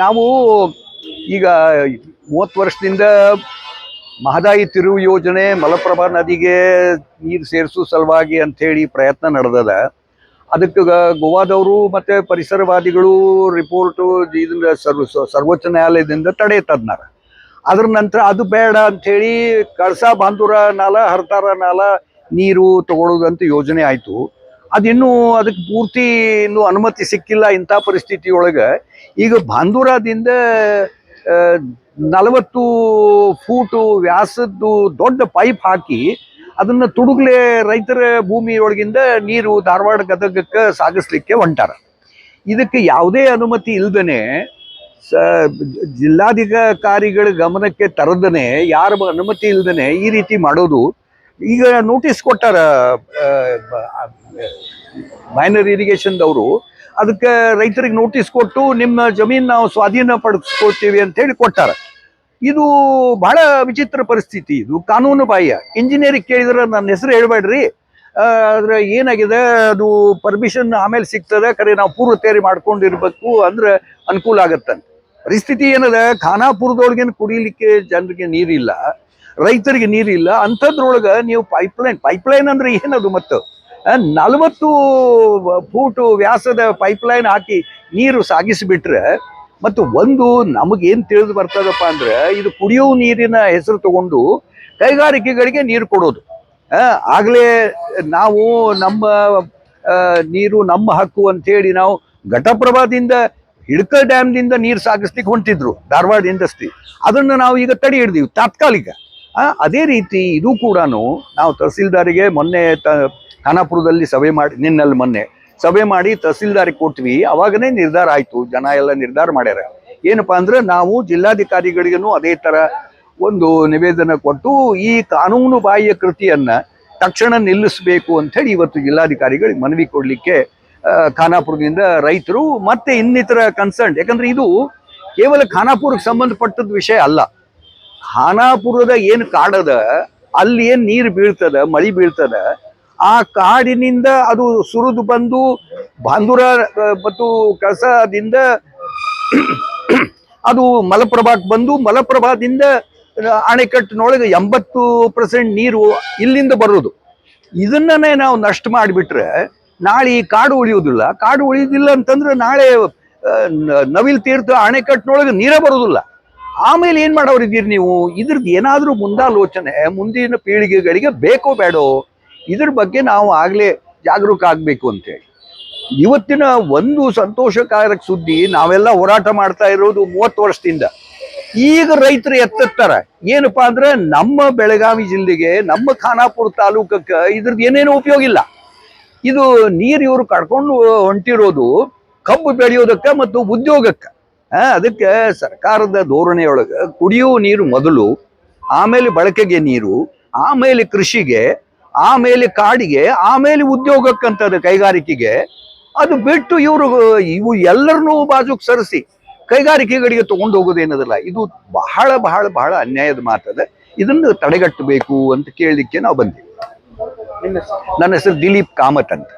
ನಾವು ಈಗ ಮೂವತ್ತು ವರ್ಷದಿಂದ ಮಹದಾಯಿ ತಿರುವು ಯೋಜನೆ, ಮಲಪ್ರಭಾ ನದಿಗೆ ನೀರು ಸೇರಿಸೋ ಸಲುವಾಗಿ ಅಂಥೇಳಿ ಪ್ರಯತ್ನ ನಡೆದದ. ಅದಕ್ಕೆ ಗೋವಾದವರು ಮತ್ತೆ ಪರಿಸರವಾದಿಗಳು ರಿಪೋರ್ಟು ಇದನ್ನ ಸರ್ವ, ಸರ್ವೋಚ್ಚ ನ್ಯಾಯಾಲಯದಿಂದ ತಡೆ ತದ್ನಾರ. ಅದ್ರ ನಂತರ ಅದು ಬೇಡ ಅಂಥೇಳಿ ಕಳಸಾ ಬಾಂಧೂರ ನಾಲ, ಹರ್ತಾರ ನಾಲ ನೀರು ತಗೊಳ್ಳೋದಂತ ಯೋಜನೆ ಆಯಿತು. ಅದಿನ್ನೂ ಅದಕ್ಕೆ ಪೂರ್ತಿ ಇನ್ನೂ ಅನುಮತಿ ಸಿಕ್ಕಿಲ್ಲ ಇಂಥ ಪರಿಸ್ಥಿತಿಯೊಳಗೆ. ಈಗ ಬಾಂದೂರಾದಿಂದ ನಲವತ್ತು ಫೂಟು ವ್ಯಾಸದ್ದು ದೊಡ್ಡ ಪೈಪ್ ಹಾಕಿ ಅದನ್ನು ತುಡುಗ್ಲೆ ರೈತರ ಭೂಮಿಯೊಳಗಿಂದ ನೀರು ಧಾರವಾಡ ಗದಗಕ್ಕೆ ಸಾಗಿಸ್ಲಿಕ್ಕೆ ಹೊಂಟಾರ. ಇದಕ್ಕೆ ಯಾವುದೇ ಅನುಮತಿ ಇಲ್ದನೆ ಸ, ಜಿಲ್ಲಾಧಿಕಾರಿಗಳ ಗಮನಕ್ಕೆ ತರದನೆ ಯಾರ ಅನುಮತಿ ಇಲ್ದನೆ ಈ ರೀತಿ ಮಾಡೋದು ಈಗ ನೋಟಿಸ್ ಕೊಟ್ಟಾರ ಮೈನರ್ ಇರಿಗೇಷನ್ದವರು ಅದಕ್ಕೆ ರೈತರಿಗೆ ನೋಟಿಸ್ ಕೊಟ್ಟು ನಿಮ್ಮ ಜಮೀನು ನಾವು ಸ್ವಾಧೀನ ಪಡಿಸ್ಕೊಳ್ತೀವಿ ಅಂತ ಹೇಳಿ ಕೊಟ್ಟಾರ. ಇದು ಬಹಳ ವಿಚಿತ್ರ ಪರಿಸ್ಥಿತಿ ಇದು, ಕಾನೂನು ಬಾಹ್ಯ. ಇಂಜಿನಿಯರಿಂಗ್ ಕೇಳಿದ್ರೆ ನನ್ನ ಹೆಸರು ಹೇಳ್ಬೇಡ್ರಿ. ಆದ್ರೆ ಏನಾಗಿದೆ, ಅದು ಪರ್ಮಿಷನ್ ಆಮೇಲೆ ಸಿಗ್ತದೆ, ಕರೆ ನಾವು ಪೂರ್ವ ತಯಾರಿ ಮಾಡ್ಕೊಂಡಿರ್ಬೇಕು ಅಂದ್ರೆ ಅನುಕೂಲ ಆಗತ್ತಂತೆ. ಪರಿಸ್ಥಿತಿ ಏನದ, ಖಾನಾಪುರದೊಳಗೇನು ಕುಡಿಲಿಕ್ಕೆ ಜನರಿಗೆ ನೀರಿಲ್ಲ. ರೈತರಿಗೆ ನೀರಿಲ್ಲ ಅಂಥದ್ರೊಳಗೆ ನೀವು ಪೈಪ್ಲೈನ್ ಪೈಪ್ಲೈನ್ ಅಂದ್ರೆ ಏನದು ಮತ್ತು? ನಲವತ್ತು ಫೂಟು ವ್ಯಾಸದ ಪೈಪ್ಲೈನ್ ಹಾಕಿ ನೀರು ಸಾಗಿಸಿಬಿಟ್ರೆ ಮತ್ತು ಒಂದು ನಮಗೇನು ತಿಳಿದು ಬರ್ತದಪ್ಪ ಅಂದ್ರೆ ಇದು ಕುಡಿಯುವ ನೀರಿನ ಹೆಸರು ತಗೊಂಡು ಕೈಗಾರಿಕೆಗಳಿಗೆ ನೀರು ಕೊಡೋದು. ಆಗಲೇ ನಾವು ನಮ್ಮ ನೀರು ನಮ್ಮ ಹಕ್ಕು ಅಂತೇಳಿ ನಾವು ಘಟಪ್ರಭಾದಿಂದ ಹಿಡ್ಕ ಡ್ಯಾಮ್ದಿಂದ ನೀರು ಸಾಗಿಸ್ಲಿಕ್ಕೆ ಹೊಂಟಿದ್ರು, ಧಾರವಾಡ ಇಂಡಸ್ಟ್ರಿ. ಅದನ್ನು ನಾವು ಈಗ ತಡೆ ಹಿಡ್ದೀವಿ, ತಾತ್ಕಾಲಿಕ. ಅದೇ ರೀತಿ ಇದು ಕೂಡ ನಾವು ತಹಸೀಲ್ದಾರಿಗೆ ಮೊನ್ನೆ ತ, ಖಾನಾಪುರದಲ್ಲಿ ಸಭೆ ಮಾಡಿ, ನಿನ್ನಲ್ಲಿ ಮೊನ್ನೆ ಸಭೆ ಮಾಡಿ ತಹಸೀಲ್ದಾರಿಗೆ ಕೊಟ್ವಿ ಅವಾಗನೇ ನಿರ್ಧಾರ ಆಯ್ತು. ಜನ ಎಲ್ಲ ನಿರ್ಧಾರ ಮಾಡ್ಯಾರ. ಏನಪ್ಪಾ ಅಂದ್ರೆ ನಾವು ಜಿಲ್ಲಾಧಿಕಾರಿಗಳಿಗೂ ಅದೇ ತರ ಒಂದು ನಿವೇದನ ಕೊಟ್ಟು ಈ ಕಾನೂನು ಬಾಹ್ಯ ಕೃತಿಯನ್ನ ತಕ್ಷಣ ನಿಲ್ಲಿಸಬೇಕು ಹೇಳಿ ಇವತ್ತು ಜಿಲ್ಲಾಧಿಕಾರಿಗಳಿಗೆ ಮನವಿ ಕೊಡ್ಲಿಕ್ಕೆ ಖಾನಾಪುರದಿಂದ ರೈತರು ಮತ್ತೆ ಇನ್ನಿತರ ಕನ್ಸರ್ನ್ ಯಾಕಂದ್ರೆ ಇದು ಕೇವಲ ಖಾನಾಪುರಕ್ಕೆ ಸಂಬಂಧಪಟ್ಟದ ವಿಷಯ ಅಲ್ಲ. ಖಾನಾಪುರದ ಏನು ಕಾಡದ, ಅಲ್ಲಿ ಏನು ನೀರು ಬೀಳ್ತದ, ಮಳಿ ಬೀಳ್ತದ, ಆ ಕಾಡಿನಿಂದ ಅದು ಸುರಿದು ಬಂದು ಬಾಂಧುರ ಮತ್ತು ಕಸದಿಂದ ಅದು ಮಲಪ್ರಭಾಕ್ಕೆ ಬಂದು ಮಲಪ್ರಭಾದಿಂದ ಅಣೆಕಟ್ಟಿನೊಳಗೆ ಎಂಬತ್ತು ಪರ್ಸೆಂಟ್ ನೀರು ಇಲ್ಲಿಂದ ಬರೋದು. ಇದನ್ನೇ ನಾವು ನಷ್ಟ ಮಾಡಿಬಿಟ್ರೆ, ನಾಳೆ ಈ ಕಾಡು ಉಳಿಯೋದಿಲ್ಲ. ಕಾಡು ಉಳಿಯೋದಿಲ್ಲ ಅಂತಂದ್ರೆ ನಾಳೆ ನವಿಲ್ ತೀರ್ಥ ಅಣೆಕಟ್ಟಿನೊಳಗೆ ನೀರೇ ಬರೋದಿಲ್ಲ. ಆಮೇಲೆ ಏನ್ ಮಾಡೋರಿದ್ದೀರಿ ನೀವು? ಇದ್ರದ್ದು ಏನಾದರೂ ಮುಂದಾಲೋಚನೆ, ಮುಂದಿನ ಪೀಳಿಗೆಗಳಿಗೆ ಬೇಕೋ ಬೇಡೋ, ಇದ್ರ ಬಗ್ಗೆ ನಾವು ಆಗ್ಲೇ ಜಾಗರೂಕ ಆಗ್ಬೇಕು ಅಂತೇಳಿ. ಇವತ್ತಿನ ಒಂದು ಸಂತೋಷಕಾರಕ ಸುದ್ದಿ, ನಾವೆಲ್ಲ ಹೋರಾಟ ಮಾಡ್ತಾ ಇರೋದು ಮೂವತ್ತು ವರ್ಷದಿಂದ. ಈಗ ರೈತರು ಎತ್ತಾರ ಏನಪ್ಪಾ ಅಂದ್ರೆ ನಮ್ಮ ಬೆಳಗಾವಿ ಜಿಲ್ಲೆಗೆ, ನಮ್ಮ ಖಾನಾಪುರ ತಾಲೂಕಕ್ಕೆ ಇದ್ರದ್ದು ಏನೇನು ಉಪಯೋಗ ಇಲ್ಲ. ಇದು ನೀರು ಇವರು ಕಡ್ಕೊಂಡು ಹೊಂಟಿರೋದು ಕಬ್ಬು ಬೆಳೆಯೋದಕ್ಕೆ ಮತ್ತು ಉದ್ಯೋಗಕ್ಕೆ. ಅದಕ್ಕೆ ಸರ್ಕಾರದ ಧೋರಣೆಯೊಳಗೆ ಕುಡಿಯುವ ನೀರು ಮೊದಲು, ಆಮೇಲೆ ಬಳಕೆಗೆ ನೀರು, ಆಮೇಲೆ ಕೃಷಿಗೆ, ಆಮೇಲೆ ಕಾಡಿಗೆ, ಆಮೇಲೆ ಉದ್ಯೋಗಕ್ಕಂಥದ್ದು ಕೈಗಾರಿಕೆಗೆ, ಅದು ಬಿಟ್ಟು ಇವರು, ಇವು ಎಲ್ಲರನ್ನೂ ಬಾಜುಕ್ ಸರಿಸಿ ಕೈಗಾರಿಕೆಗಳಿಗೆ ತಗೊಂಡು ಹೋಗೋದೇನದಲ್ಲ ಇದು ಬಹಳ ಬಹಳ ಬಹಳ ಅನ್ಯಾಯದ ಮಾತದ. ಇದನ್ನು ತಡೆಗಟ್ಟಬೇಕು ಅಂತ ಕೇಳಲಿಕ್ಕೆ ನಾವು ಬಂದೀವಿ. ನನ್ನ ಹೆಸರು ದಿಲೀಪ್ ಕಾಮತ್ ಅಂತ.